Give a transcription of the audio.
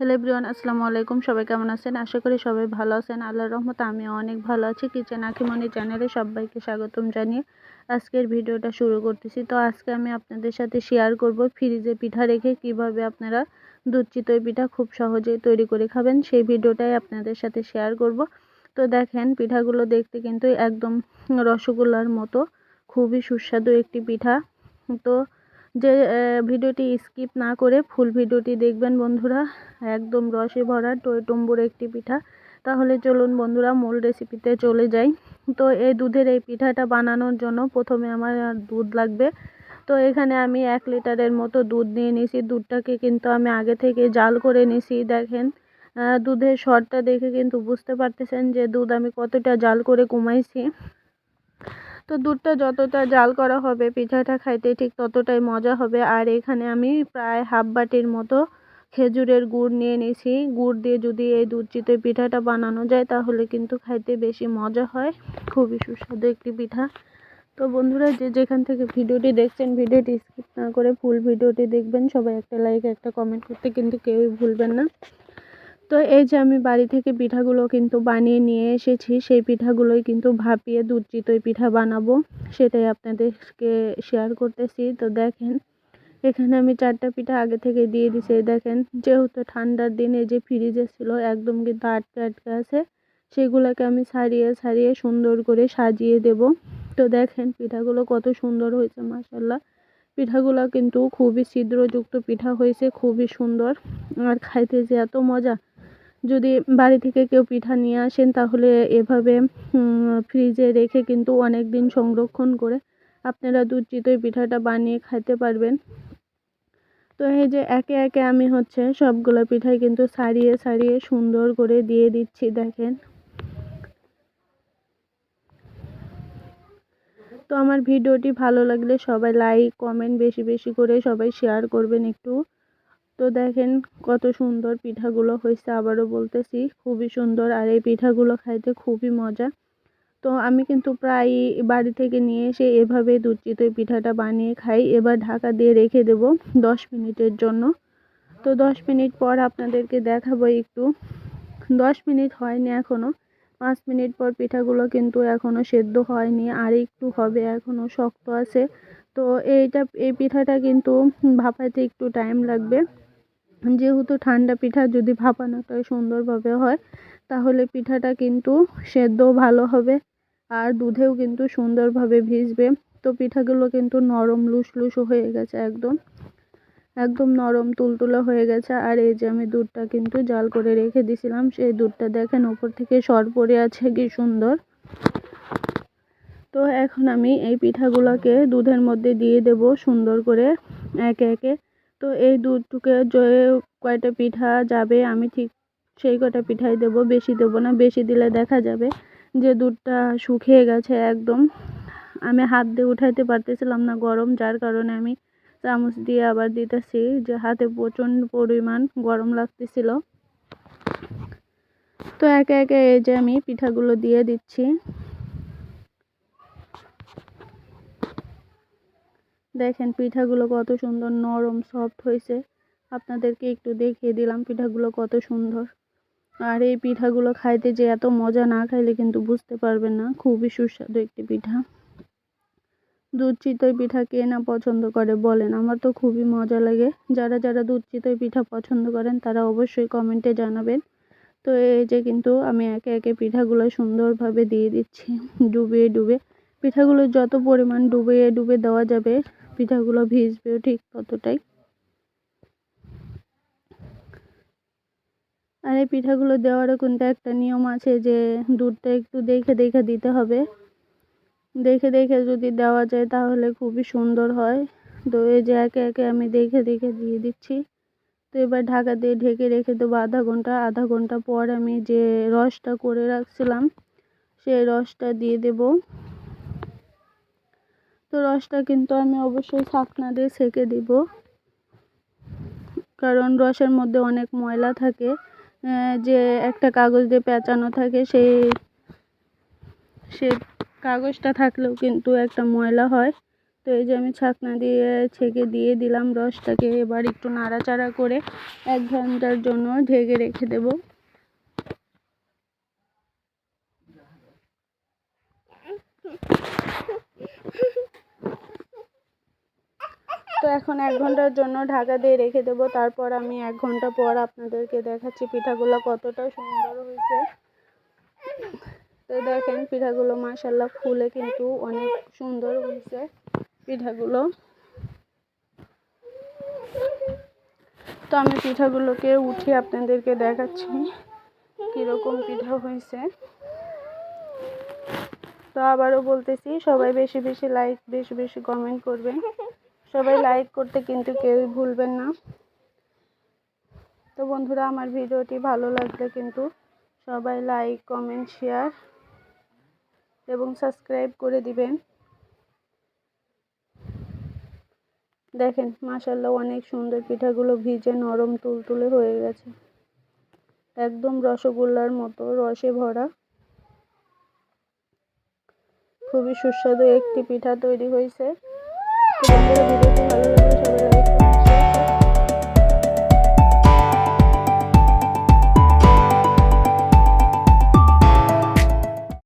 Hello everyone আসসালামু আলাইকুম। সবাই কেমন আছেন? আশা করি সবাই ভালো আছেন। আল্লাহর রহমতে আমি অনেক ভালো আছি। কিচেন আখিমনি চ্যানেলে সবাইকে স্বাগতম জানিয়ে আজকের ভিডিওটা শুরু করতেছি। তো আজকে আমি আপনাদের সাথে শেয়ার করব ফ্রিজে পিঠা রেখে কীভাবে আপনারা দুধ চিতই পিঠা খুব সহজেই তৈরি করে খাবেন। সেই ভিডিওটাই আপনাদের সাথে শেয়ার করব। তো দেখেন, পিঠাগুলো দেখতে কিন্তু একদম রসগোল্লার মতো, খুবই সুস্বাদু একটি পিঠা। তো যে ভিডিওটি স্কিপ না করে ফুল ভিডিওটি দেখবেন বন্ধুরা। একদম রসে ভরা টম্বুর একটি পিঠা। তাহলে চলুন বন্ধুরা, মূল রেসিপিতে চলে যাই। তো এই দুধের এই পিঠাটা বানানোর জন্য প্রথমে আমার দুধ লাগবে। তো এখানে আমি এক লিটারের মতো দুধ নিয়ে নিছি। দুধটাকে কিন্তু আমি আগে থেকে জাল করে নিছি, দেখেন। দুধের শরটা দেখে কিন্তু বুঝতে পারতেছেন যে দুধ আমি কতটা জাল করে কমাইছি। তো দুধটা যতটা জাল করা হবে, পিঠাটা খাইতে ঠিক ততটাই মজা হবে। আর এখানে আমি প্রায় হাফ বাটির মতো খেজুরের গুড় নিয়ে নিয়েছি গুড় দিয়ে যদি এই দুধ চিতই পিঠাটা বানানো যায়, তাহলে কিন্তু খাইতে বেশি মজা হয়। খুবই সুস্বাদু একটি পিঠা। তো বন্ধুরা, যে যেখান থেকে ভিডিওটি দেখছেন, ভিডিওটি স্কিপ না করে ফুল ভিডিওটি দেখবেন। সবাই একটা লাইক, একটা কমেন্ট করতে কিন্তু কেউই ভুলবেন না। তো এই যে আমি বাড়ি থেকে পিঠাগুলো কিন্তু বানিয়ে নিয়ে এসেছি, সেই পিঠাগুলোই কিন্তু ভাপিয়ে দুধ চিতই পিঠা বানাবো, সেটাই আপনাদেরকে শেয়ার করতেছি। তো দেখেন, এখানে আমি চারটা পিঠা আগে থেকে দিয়ে দিছি। দেখেন, যেহেতু ঠান্ডার দিনে যে ফ্রিজে ছিল, একদম কিন্তু আটকে আটকে আছে। সেগুলোকে আমি ছাড়িয়ে ছাড়িয়ে সুন্দর করে সাজিয়ে দেব। তো দেখেন, পিঠাগুলো কত সুন্দর হয়েছে মাসাল্লাহ পিঠাগুলো কিন্তু খুবই ছিদ্রযুক্ত পিঠা হয়েছে, খুবই সুন্দর। আর খাইতে যে এত মজা যদি বাড়ি থেকে কেউ পিঠা নিয়ে আসেন, তাহলে এভাবে ফ্রিজে রেখে কিন্তু অনেক দিন সংরক্ষণ করে আপনারা দুধ চিতই পিঠাটা বানিয়ে খাইতে পারবেন। তো এই যে একে একে আমি হচ্ছে সবগুলো পিঠাই কিন্তু সারিয়ে সারিয়ে সুন্দর করে দিয়ে দিচ্ছি, দেখেন। তো আমার ভিডিওটি ভালো লাগলে সবাই লাইক কমেন্ট বেশি বেশি করে সবাই শেয়ার করবেন একটু। তো দেখেন কত সুন্দর পিঠাগুলো হয়েছে, আবারও বলতেছি খুবই সুন্দর আর এই পিঠাগুলো খাইতে খুবই মজা। তো আমি কিন্তু প্রায় বাড়ি থেকে নিয়ে এসে এভাবে দুধ পিঠাটা বানিয়ে খাই। এবার ঢাকা দিয়ে রেখে দেব দশ মিনিটের জন্য। তো দশ মিনিট পর আপনাদেরকে দেখাবো একটু। দশ মিনিট হয়নি এখনও পাঁচ মিনিট পর পিঠাগুলো কিন্তু এখনও সেদ্ধ হয়নি, আর একটু হবে এখনও শক্ত আছে। তো এইটা, এই পিঠাটা কিন্তু ভাপাইতে একটু টাইম লাগবে। যেহেতু ঠান্ডা পিঠা যদি ভাপানোটা সুন্দরভাবে হয়, তাহলে পিঠাটা কিন্তু সেদ্ধও ভালো হবে আর দুধেও কিন্তু সুন্দরভাবে ভিজবে। তো পিঠাগুলো কিন্তু নরম লুসলুসও হয়ে গেছে একদম। একদম নরম তুলতুলে হয়ে গেছে। আর এই যে আমি দুধটা কিন্তু জাল করে রেখে দিছিলাম, সেই দুধটা দেখেন ওপর থেকে সর পড়ে আছে, কি সুন্দর। তো এখন আমি এই পিঠাগুলোকে দুধের মধ্যে দিয়ে দেব সুন্দর করে একে একে। তো এই দুধটুকে যে কয়টা পিঠা যাবে, আমি ঠিক সেই কটা পিঠাই দেবো, বেশি দেবো না, বেশি দিলে দেখা যাবে যে দুধটা শুকিয়ে গেছে একদম। আমি হাত দিয়ে উঠাইতে পারতেছিলাম না গরম, যার কারণে আমি চামচ দিয়ে আবার দিতেছি যে হাতে প্রচণ্ড পরিমাণ গরম লাগতেছিল। তো একে একে এই যে আমি পিঠাগুলো দিয়ে দিচ্ছি। দেখেন পিঠাগুলো কত সুন্দর নরম সফট হয়েছে। আপনাদেরকে একটু দেখিয়ে দিলাম পিঠাগুলো কত সুন্দর। আর এই পিঠাগুলো খাইতে যে এত মজা না খাইলে কিন্তু বুঝতে পারবেন না, খুবই সুস্বাদু একটি পিঠা। দুধ চিতই পিঠা কে না পছন্দ করে বলেন, আমার তো খুবই মজা লাগে। যারা যারা দুধ চিতই পিঠা পছন্দ করেন তারা অবশ্যই কমেন্টে জানাবেন। তো এই যে কিন্তু আমি একে একে পিঠাগুলো সুন্দরভাবে দিয়ে দিচ্ছি, ডুবিয়ে ডুবে পিঠাগুলো যত পরিমাণ ডুবিয়ে ডুবে দেওয়া যাবে পিঠাগুলো ভিজবেও ঠিক ততটাই। আর এই পিঠাগুলো দেওয়ারও কিন্তু একটা নিয়ম আছে যে দুধটা একটু দেখে দেখে দিতে হবে। দেখে দেখে যদি দেওয়া যায় তাহলে খুবই সুন্দর হয়। তো এই যে একে একে আমি দেখে দেখে দিয়ে দিচ্ছি। তো এবার ঢাকা দিয়ে ঢেকে রেখে দেবো আধা ঘণ্টা আধা ঘণ্টা পর আমি যে রসটা করে রাখছিলাম, সেই রসটা দিয়ে দেব। তো রসটা কিন্তু আমি অবশ্যই ছাকনা দিয়ে ছেঁকে দিব। কারণ রসের মধ্যে অনেক ময়লা থাকে যে একটা কাগজ দিয়ে পেঁচানো থাকে, সেই সে কাগজটা থাকলেও কিন্তু একটা ময়লা হয়। তো এই যে আমি ছাকনা দিয়ে ছেঁকে দিয়ে দিলাম রসটাকে, এবার একটু নাড়াচাড়া করে এক ঘণ্টার জন্য ঢেকে রেখে দেব। তো এখন এক ঘণ্টার জন্য ঢাকা দিয়ে রেখে দেব। তারপর আমি এক ঘণ্টা পর আপনাদেরকে দেখাচ্ছি পিঠাগুলো কতটা সুন্দর হয়েছে। তো দেখেন পিঠাগুলো মাসাল্লাহ ফুলে কিন্তু অনেক সুন্দর হয়েছে পিঠাগুলো। তো আমি পিঠাগুলোকে উঠিয়ে আপনাদেরকে দেখাচ্ছি কীরকম পিঠা হয়েছে। তো আবারও বলতেছি, সবাই বেশি বেশি লাইক বেশি বেশি কমেন্ট করবেন। সবাই লাইক করতে কিন্তু কেউই ভুলবেন না। তো বন্ধুরা, আমার ভিডিওটি ভালো লাগলে কিন্তু সবাই লাইক কমেন্ট শেয়ার এবং সাবস্ক্রাইব করে দিবেন। দেখেন মাসাল্লাহ অনেক সুন্দর পিঠাগুলো ভিজে নরম তুলতুলে হয়ে গেছে। একদম রসগোল্লার মতো, রসে ভরা। খুবই সুস্বাদু একটি পিঠা তৈরি হয়েছে। ভিডিওটি ভালো লাগলে সবাই লাইক